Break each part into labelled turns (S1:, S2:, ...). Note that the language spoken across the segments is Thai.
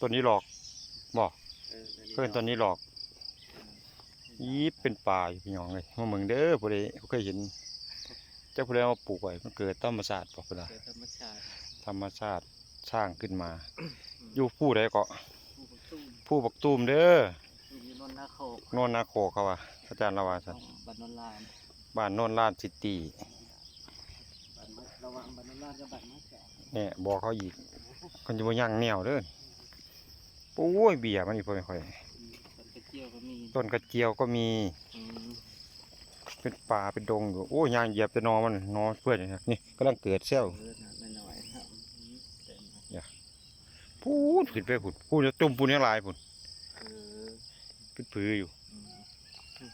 S1: ต้นนี้หลอกบอก
S2: เออ
S1: เพื่อนต้นนี้หลอกยีบเป็นป่าอยู่พี่น้องเลยมาเมืองเด้อผู้ใดเคยเห็น เจ้าผู้ใดเอามาปลูกไว้มันเกิดธรรมชาติบอกเพิ่นว่า
S2: เกิดธรรมชาติ
S1: ธรรมชาติสร้างขึ้นมา อยู่ผู้ใดก็
S2: ผู้ปลูกตุ้ม
S1: ผู้บักตูมเด้อ
S2: อยู่นนนาโคก
S1: โนนนาโคเขาว่าอาจารย์ละว่าซั่น
S2: บ้านนนลาน
S1: บ้านโนนลาดซิตี้
S2: บ้านมะระวังบ้านนนลานกับบ้านมะแก่
S1: เนี่ยบอกเขาอีกคนจะบ่ยั่งแนวเด้อ โอ้ยเบียร์มันอีกเพิ่นค่อย
S2: อืมต้นกระเจียวก็มี
S1: ต้นกระเจียวก็มี
S2: อืม
S1: เป็นป่าเป็นดงอยู่โอ้ยยางเหยียบแต่นอมันนอเพื่อนนี่ครับนี่กำลังเกิดเซลล์
S2: เออน่ะหน่อยๆครับอืมเต็มเลย
S1: พูดขึ้นไปพุ่นพูดจะจุ่มพูนยังลายพุ่น
S2: เออ
S1: เป็นผืออยู่
S2: อืม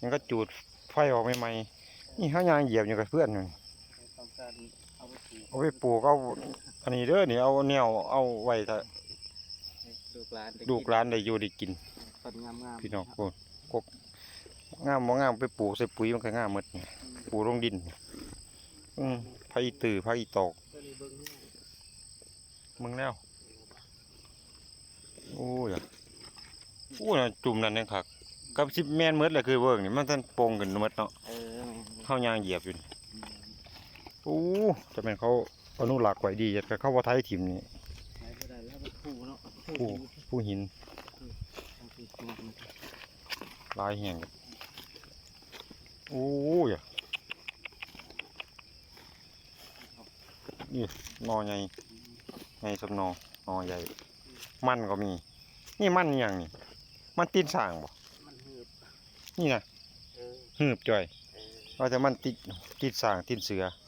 S1: มันก็จูดไฟออกใหม่ๆนี่เขายางเหยียบอยู่กับเพื่อนนั่น
S2: ต้องการ เอาไปปลูก
S1: เอาไปปลูกเอาอันนี้เด้อนี่เอาแนวเอาไว้ถ้า
S2: ให้ลูกหลานได้
S1: ลูกหลานได้อยู่ได้กิน
S2: ต้นงามๆ
S1: พี่น้องพูดกกงามบ่งามไปปลูกใส่ปุ๋ยมันก็งามหมดนี่
S2: อืม
S1: ปลูกลงดิน อืมไผอีตือไผอีตอก
S2: ตัวนี้เบิ่งเนี่ย
S1: มึงแล้ว โอ้ยอะโอ้ยน่ะจุ่มนั่นเองคักกับสิแม่นหมดแหละคือเบิ่งนี่มันท่านโป่งกันหมดเนาะ
S2: เออแม่น
S1: เฮายางเหยียบอยู่นี่
S2: อืม
S1: โอ้จะเป็นเขาอนุรักษ์ไว้ดีจะเข้าว่าไทยถิ่มนี่
S2: ใช้บ่ได้แล้วมันผูเนาะ
S1: ผู้ผู้หิน
S2: ทางที่งามมัน
S1: ลายแห่งโอ้ยอะนี่นอใหญ่ใหญ่สำนอนอใหญ่ มันก็มี นี่มันอหย่างนี่มันตีนสร้างบ่
S2: มันหืบ
S1: นี่นะ
S2: เออ
S1: หืบจ่อย
S2: เออ
S1: ว่าแต่มันติดติดสร้างติดเสือ
S2: หืบหืบ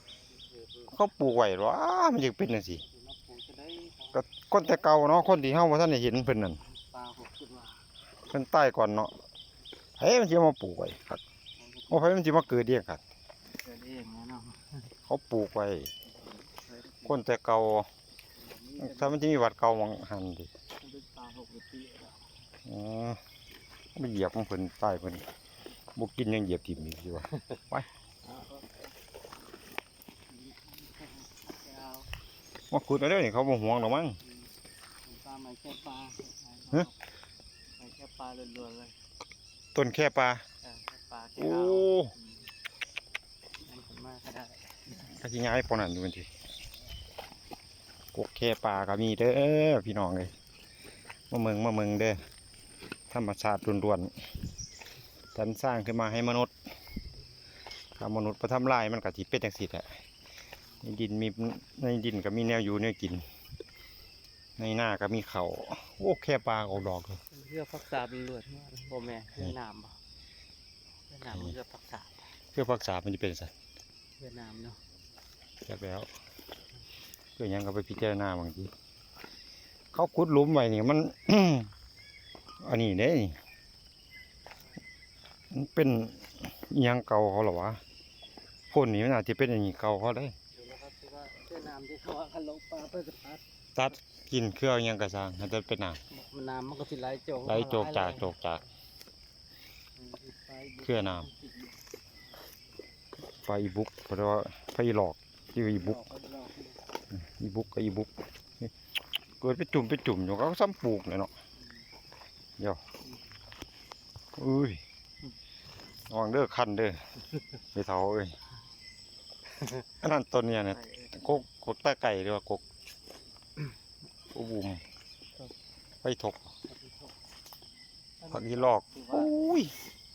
S1: เขาปลูกไว้หรอมันจะเป็นจังซี่
S2: สิมาปลูกจะได้
S1: ก็คนแต่เก่าเนาะคนที่เฮาบ่ทันได้เห็นเพิ่นนั่น
S2: ปลาหกขึ้นมา
S1: เพิ่นตายก่อนเนาะเฮ้ยมันสิเอามาปลูกไว้ครับโอ้ไผมันสิมาเกิดเองครับ
S2: เกิดเองนะเนาะ
S1: เขาปลูกไว้คนแต่เก่าถ้ามันจะมีวัดเก่ามองหันดิ
S2: มันเป็นปลาหกปีแล้ว
S1: อ๋อไปเหยียบของเพิ่นตายเพิ่นบ่กินยังเหยียบถิ่มอีกสิวะ
S2: เอาเอาเอา
S1: มาขุดเอาเด้อนี่เขาบ่ห่วงหรอกมั้ง
S2: ปลาไม่แค่ปลา
S1: ฮะ
S2: ไม่แค่ปลาล้วนๆเลย
S1: ต้นแค่ปลา
S2: เออแค่ปลาแค่
S1: โอ้
S2: เอาอืมนั่นผมมาก็ได้
S1: ถ้าสิย้ายปานนั้นดูมันสิกกแค่ปลาก็มีเด้อพี่น้องเอ้ยมาเมืองมาเมืองเด้อธรรมชาติล้วนๆท่านสร้างขึ้นมาให้มนุษย์ถ้ามนุษย์ไปทำลายมันก็สิเป็นจังซี่แหละ ในดินมีในดินก็มีแนวอยู่แนวกิน ในหน้าก็มีเขาโอ้แค่ปลาออกดอกเลย
S2: เรือพักษาล้วนๆมาบ่แม่เรือน้ำบ่เรือน้ำเรือพักษา
S1: เพื่อรักษามันจะเป็นสัตว์
S2: เรือน้ำเนาะ
S1: จากแล้วเพื่อหยังก็ไปพิจารณาบางทีเขาขุดหลุมไว้นี่มันอันนี้เด้นี่มันเป็นอิหยังเก่าเขาเหรอวะพ่นนี่มันอาจจะเป็นอย่างนี้เก่าเขาได้
S2: เรือน้ำที่เขาว่าคันลงปลาเพื่อจะพัด
S1: ตัดกินเครื่องอิหยังกระซังมันจะเป็นน้
S2: มันน้ำมันก็สิไหลโจกำ
S1: ไหลโจกจากโจกจาก เครือน้ำไฟอีบุกเพราะว่าไฟหลอกชื่ออีบุกอีบุกกับอีบุกนี่เกิดไปจุ่มไปจุ่มอยู่เขาก็ซ้ำปลูกเลยเนาะเดี๋ยวอุ้ยระวังเด้อคันเด้อไปเถาเอ้ยอันนั้นต้นเนี่ยเนี่ย กกกกตาไก่หรือว่ากกกกบุมไปถกผักยีลอกอุ้ย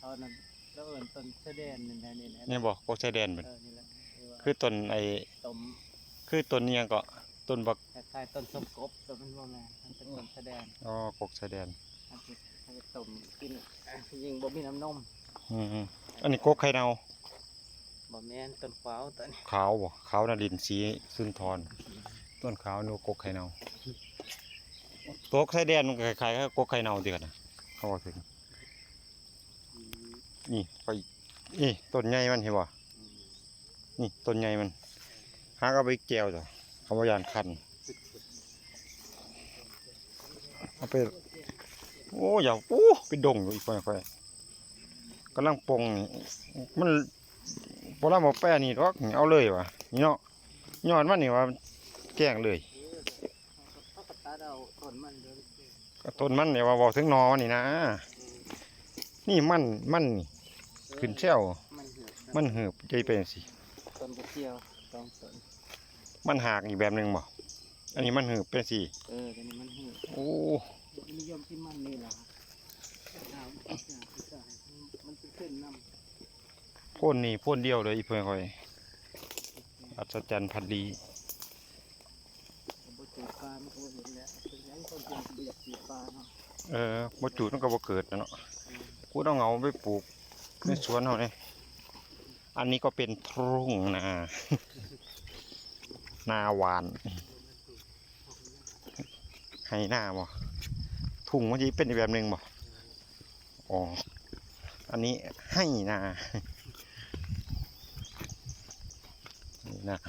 S2: เอานั่นแล้วเอิญต้นเสดนนี่นะนี่นะ
S1: เนี่ยบอกกกชายแดนเป็น
S2: เออนี่แหละที่ว่า
S1: คือต้นไอ้
S2: ต้ม
S1: คือต้นเนี้ก็ต้นบัก
S2: คล้ายๆต้นส้มกบแต่มันว่าแม่มันเป็นต้นเสดน
S1: อ๋อกกชายแดน
S2: มันจะมันจะต้มกินอะยิงบ่มีน้ำนม
S1: อืมๆอันนี้กกไข่เนา
S2: บ่แม่นต้นขวาวต้นนี้
S1: ขาวบ่ขาวนาดินสีสุนทร ต้นขาวนูกกไข่เนาตัวไข่แดงมันก็คล้ายๆกับกกไข่เนาดีกันนะเขาบอกถึง
S2: อืม
S1: นี่ไปนี่ต้นใหญ่มันเห็นบ่
S2: อืม
S1: นี่ต้นใหญ่มันหากเอาไปแก้วจ้ะเอาไปยานคันเอาไปโอ้อย่าโอ้เป็นดงอยู่อีกค่อยๆกำลังปลงนี่มัน พอเราบอกแป้นี่หรอกนี่เอาเลยว่ะนี่เนาะยอดมันนี่ว่าแกล้งเลย
S2: เต้นมันเด้อ
S1: ก็ต้นมันเนี่ยว่าบอกถึงหนอมันนี่นะ นี่มันมันนี่ขึ้นเชี่ยว
S2: มันเหือด
S1: มันเหือบใจเป็นสิ
S2: ต้นกระเจียวสองต้น
S1: มันหากอีกแบบหนึ่งบ่อันนี้มันเหือบเป็นสิ
S2: เออเดี๋ยวนี้มันเหือด
S1: โอ้
S2: นิยมที่มันนี่แหละน้ำทุกอย่างที่ใส่มันเป็นเส้นน้ำ
S1: พ่นนี่พ่นเดียวเลยอีเพื่อนคอย อัศจรรย์พันดี
S2: เจอปลามันก็บ่เห็นแล้วเป็นหยังคนเจอบ่อยากกินปลาเนาะ
S1: เออบ่จูดมันก็บ่เกิดนะเนาะกูต้องเอาไปปลูกในสวนเฮาเนี่ยอันนี้ก็เป็นทุ่งนานาหวาน ให้หน้าบ่ทุ่งมันจะเป็นอีแบบหนึ่งบ่อ๋ออันนี้ให้นา นะ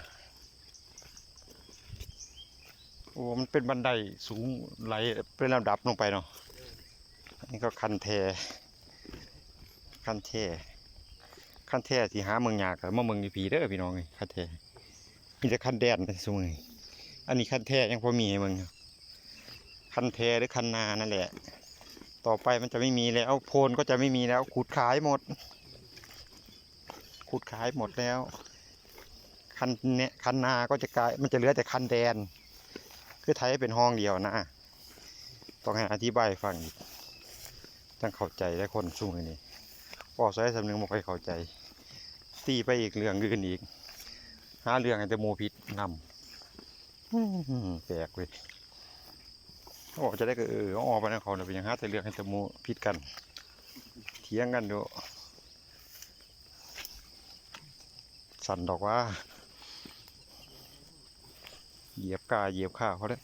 S1: โอ้มันเป็นบันไดสูงไหลเป็นลำดับลงไปเนาะอันนี้ก็คันแทคันแทคันแทที่หาเมืองยากมาเมืองดีผีเด้อพี่น้องคันแทมีแต่คันแดนในสมัยอันนี้คันแทยังพอมีให้เมืองคันแทหรือคันนานั่นแหละ ต่อไปมันจะไม่มีแล้วโพนก็จะไม่มีแล้วขุดขายหมดขุดขายหมดแล้ว คันเนี่ยคันนาก็จะกลายมันจะเหลือแต่คันแดน คือไทยเป็นห้องเดียวนะต้องให้อธิบายฟังอีกต้องเข้าใจได้คนสุ่มอนี้พอใช้สำนึกบ่ค่อยเข้าใจ ตีไปอีกเรื่องอื่นอีก หาเรื่องให้แต่หมูพิษนำอื้อหือแปลกเว้ยโอ้จะได้ก็เออเอาออกไปนะเขาเนี่ยเป็นยังหาแต่เรื่องให้แต่หมูพิษกันเถียงกันดูสั่นดอกว่า ยียบกาเหยียบข้าวเขาเลย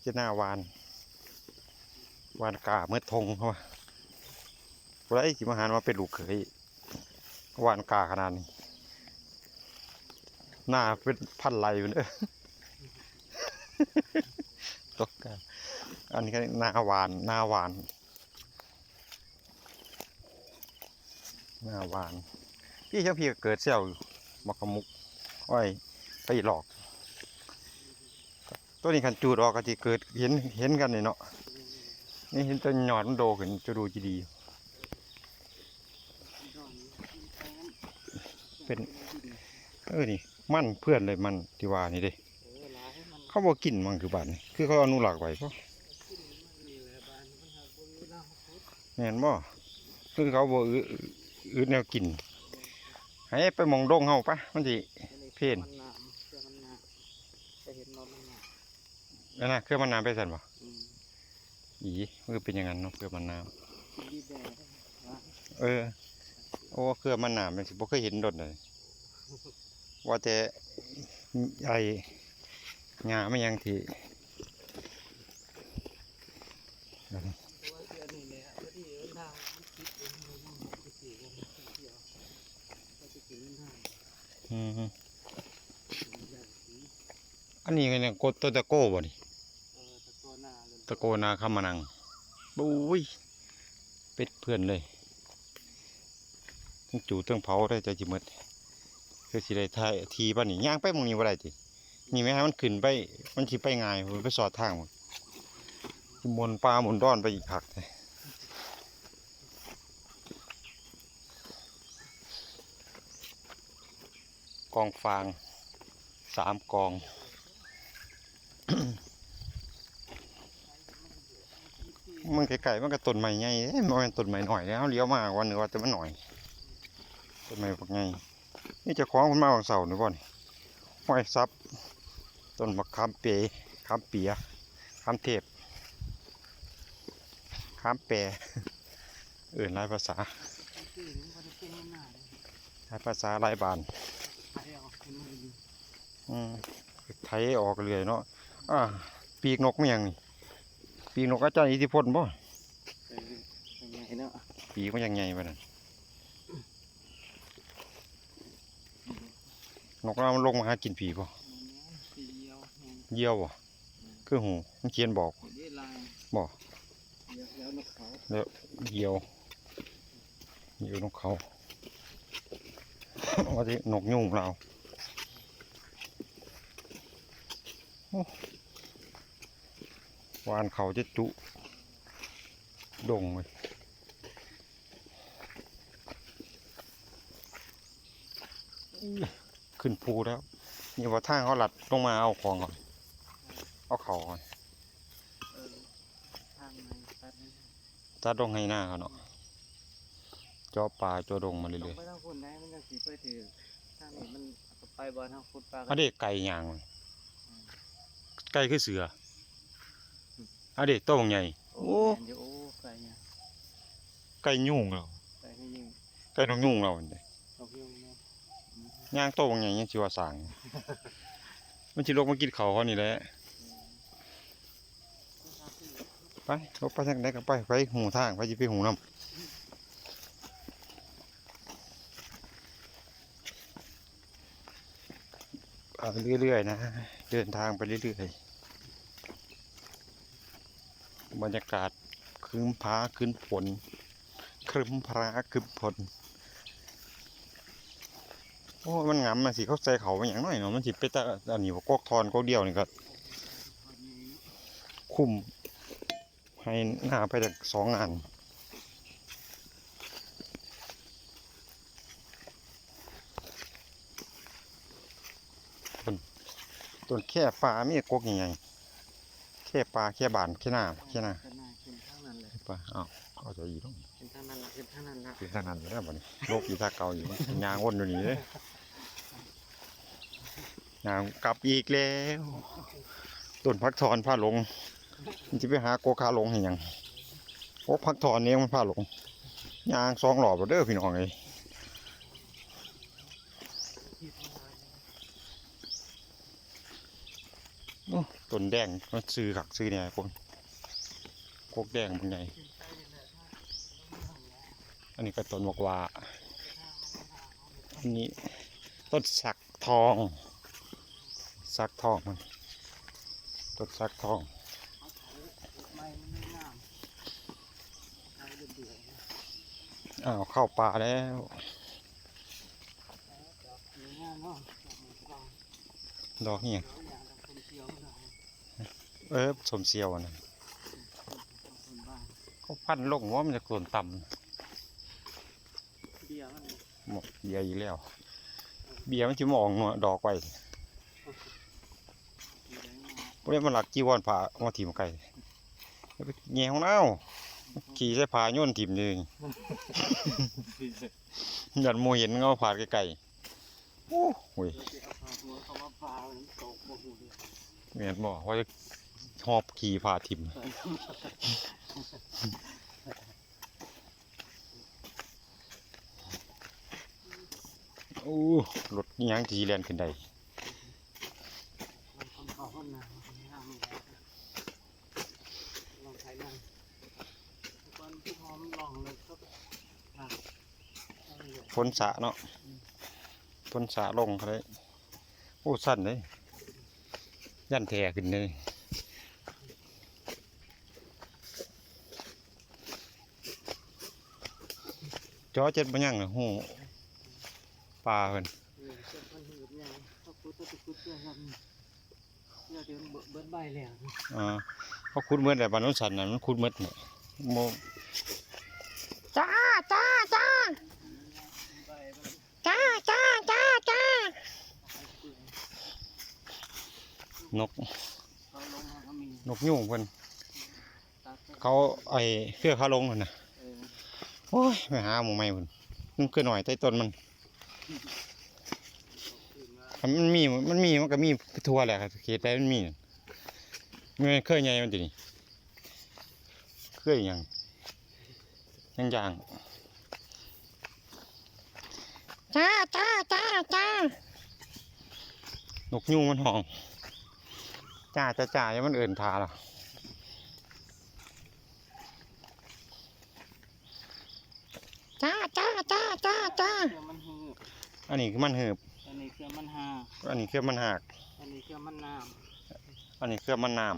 S1: เจะหน้าวาน วานกาเมื่อทงเขาว่าไรสิมาหารมาเป็นลูกเขยวานกาขนาดนี้ หน้าเป็นพันไหลอยู่เนอะตกกาอันนี้ก็หน้าวานหน้าวานหน้าวาน พี่ช่างพี่ก็เกิดเซี่ยวมักมุก อ้อยไปหลอก ตัวนี้คันจูดออกก็จะเกิดเห็นเห็นกันนี่เนาะนี่เห็นตัวหยอดมันโดขึ้นจะดูจีดี เป็นเออนี่มันเพื่อนเลยมันที่ว่านี่เด้
S2: เออหลายมัน
S1: เขาบอกกินมันคือบ้านคือเขาอนุรักษ์ไว้ก็
S2: นี่แหละบ้านมันหาบ่มีน้ำพุด
S1: แม่นบ่คือเขาบอื้ออื้อแนวกินให้ไปมองดงเฮาปะมันสิ เพน
S2: มันน้ำเพื่อมันน้ำจะเห็นนอนมันน้
S1: นั่นนะเครื่องมันน้ำไปสั่นบ่ำ
S2: อืม
S1: อีมือเป็นอย่างนั้นเนาะเครื่องมันน้
S2: กินดีแดงนะำ
S1: เออ โอ้เครื่องมันน้ำมันสิบ่เคยเห็นโดดเลยว่าแต่ไอ้งาไม่ยังที่
S2: ตัวเดียวนี่แหละตัวที่เออน้ำมันคิดเองมันมันไปสิว่ามันเที่ยวก็จะกินน้ำ
S1: อืม
S2: มันใหญ่สี
S1: อันนี้ก็เนี่ยกดตัวตะโก้บ่นี่
S2: ตะโกนหน้าเลย
S1: ตะโกนาคำมานังบุ้ยเป็ดเพื่อนเลยทั้งจูทั้งเผาได้ใจจิหมดคือสิได้ทายทีบ้านนี่ย่างไปมองนี้บ่าได้ตินี่ไหมฮะมันขึ้นไปมันสิไปง่ายมันไปสอดทางหมดสิหมนปลาหมุนด้อนไปอีกผักเลยกองฟางสามกอง มันไกลๆมันก็ต้นไม้ใหญ่เอ้มันเป็นต้นไม้หน่อยแล้วเลี้ยวมาวันหนึงว่าแต่มันหน่อยต้นไม้พวกใหญ่นี่จะคล้องคนมาของเสาหรือบ่นี่ห้อยซับต้นมะขามเปียขามเปียขามเทพขามแปรเอื่นหลายภาษา
S2: หลา
S1: ยภาษาหลายบาน
S2: ไทยอาน
S1: อืมไทยออกเลยเนาะอ่าปีกนกเมันหยังนี่ ปีกนกอาจายอิทธิพลบ่
S2: ไงเนาะ
S1: ปีกมันยังไงวะนั่นนกเรามันลงมาหากินผีป่ะ
S2: เยี่
S1: ยวป่ะคือหูมันเขียนบอกบ่
S2: เดี๋ยวแล้วเยี่
S1: ยวเยี่ยวนกเขาว่าที่นกยุ่งเรา วานเขาจะจุ ดงเลยขึ้นภูแล้ว นี่ว่าทางเขาหลัดลงมาเอาของก่อน เอาเขาก่อน
S2: เออทางในตัดนั่น
S1: ตัดดงให้หน้าเขาเนาะจอปลาจอดงมา
S2: ต้อ
S1: เรื่
S2: ง
S1: อย
S2: ไปทางคุณได้มันจะสีไปถือทางนี้มันไปบอลทางฟุตปลา
S1: ๆอันเด็กไก่ย่างมันไก่คือเสือ อันเด็กโต้งใหญ่
S2: โอ้เดี๋ยวโอ้ไก่เนี่ย
S1: ไก่ยุ่งเรา
S2: ไก่ให้ยิง
S1: ไก่นกยุ่งเราเนี่ย
S2: นกยุงเนาะ
S1: ย่างโต้งใหญ่ยังชิว่าสางมันจิลกมากินเขาเขานี่แหละไปลกไปทางไหนก็ไปไปหูทางไปจิไปหูน้ำเอาเรื่อยๆนะ เดินทางไปเรื่อยๆบ รรยากาศครึ้มพ้าครึ้นฝนครึ้มพระครึ้มฝนโอ้มันงามมันสิเขาใส่เขาไปอย่างน้อยเนาะมันสิเป็นตาอันนี้ว่ากอกทอนกอกเดียวนี่ก็คุ้มให้หน้าไปจากสองงานต้นแค่ปลามีกกใหญ่ ๆแค่ปลาแค่บานแค่หน้าแค่หน้า
S2: ขึ้นหน้าขึ้นทางนั้นเลย
S1: ปลาอ้าวเขาจะอีกต้อง
S2: ขึ้นทางนั้นละขึ้นทางนั้นละ
S1: คือขนาดนี้แล้วบ่นี่โลกอีท่าเก่าอยู่ยางวนอยู่นี่เลยยางกลับอีกแล้วต้นพักทอนผ้าหลงมันจะไปหาโกคาหลงให้หยังโกพักทอนนี้มันผ้าหลงยางสองหลอบแล้วเด้อพี่น้องเอ้ยโอ้ ต้นแดงมันซื้อขักซื้อเนี่ยคนโกกแดงเป็นไงอันนี้ก็ต้นบอกว่าอันนี้ต้นสักทอง สักทองมันต้นสักทอง
S2: อ้า
S1: วเข้าป่าแล้ว
S2: จับเนื้อกลาง
S1: ดอกนี่
S2: เดี๋ย เอ
S1: อสมเซียวนะ
S2: คนบ้าน
S1: ก็พันลงว่ามันจะโกนต่
S2: เบียร์มันำ
S1: หมดเบียร์อีกแล้ว เบียร์มันจะมองเนาะดอกไว้
S2: มีแรงมาก
S1: พวกนี้มันหลักจีวรผ่าเอามาถิ่มไก่แล้วไปแง่ของเน่าขี่ใส่ผาโยนถิ่มเลยยันโมเห็นเงาผ่าไกลๆโอ้โหย
S2: เราจะเอาปลาหัวเขามาปลามันตกบ่หูเลย
S1: เมียนบอกว่าจะ หอบขี่ผ่าถิ่มโอ้รถยังจีแลนขึ้นได้
S2: มันคนเขาคนกันได้ลองใช้นั่งทุกวันที่หอมลองเลยก็อะเอาเลย
S1: พ้นสะเนาะพ้นสะลงเขาเลยโอ้ สั้นเลย ยันแทขึ้นเลย จอเจ็ดบ่ยังเลยหูปลาเพิ่น
S2: เออเจ้าพันธุ์แบบยังเขาคุดตัวตุกุดเจ้าครับเดี๋ยวเดี๋ยวเบิดเบิดใบแล้ว
S1: อ่าเขาขุดเมื่อแต่บ้านโน้นสันน่ะมันขุดเมื่อเนี่ยโมจ้าจ้าจ้า
S2: ใบมัน
S1: จ้าจ้าจ้าจ้า
S2: ให้เปื่อย
S1: นก
S2: เขาลงมาก็มี
S1: นกยุ่งเพิ่น
S2: ตัด
S1: เขาไอ้เครือเขาลงนั่นน่ะ
S2: เออ
S1: โอ้ยไปหาหมูใหม่เพิ่นมันคือหน่อยใต้ต้นมัน
S2: เอาขึ้นมั
S1: นมันมีมันมีมันก็มีทั่วแหละครับเขตใดมันมีมันเคยใหญ่มันตินี่เคยยังยังย่างจ้าจ้าจ้าจ้านกยูงมันห้องจ้าจ้าจ้ายังมันเอิ่นทาหรอ จ้าจ้าจ้าจ้าจ้า
S2: เครื่องมันหืบ
S1: อันนี้คือมันเหืบ
S2: อันนี้เครื่องมันหา
S1: อันนี้คือมันหัก
S2: อันนี้เครื่องมันน้
S1: อันนี้เครื่องมันน้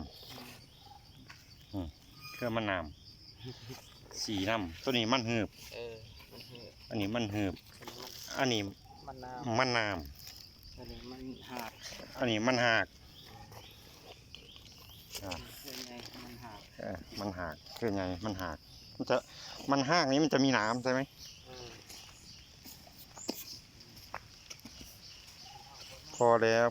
S1: ำอืมเครื่องมันน้ำสีน้ำตัวนี้มันหืบำ
S2: เออ มันหืบ
S1: อันนี้มันหืบ
S2: อันนี้
S1: อันนี้
S2: มันมันน้
S1: มันน้ำ
S2: อันนี้มันหาดำ
S1: อันนี้มันหักอ่า
S2: เป็นไงมันหัก
S1: เออมันหักคือไงมันหัก มันจะมันหักนี้มันจะมีน้ำใช่ไหม
S2: เออ
S1: พอแล้ว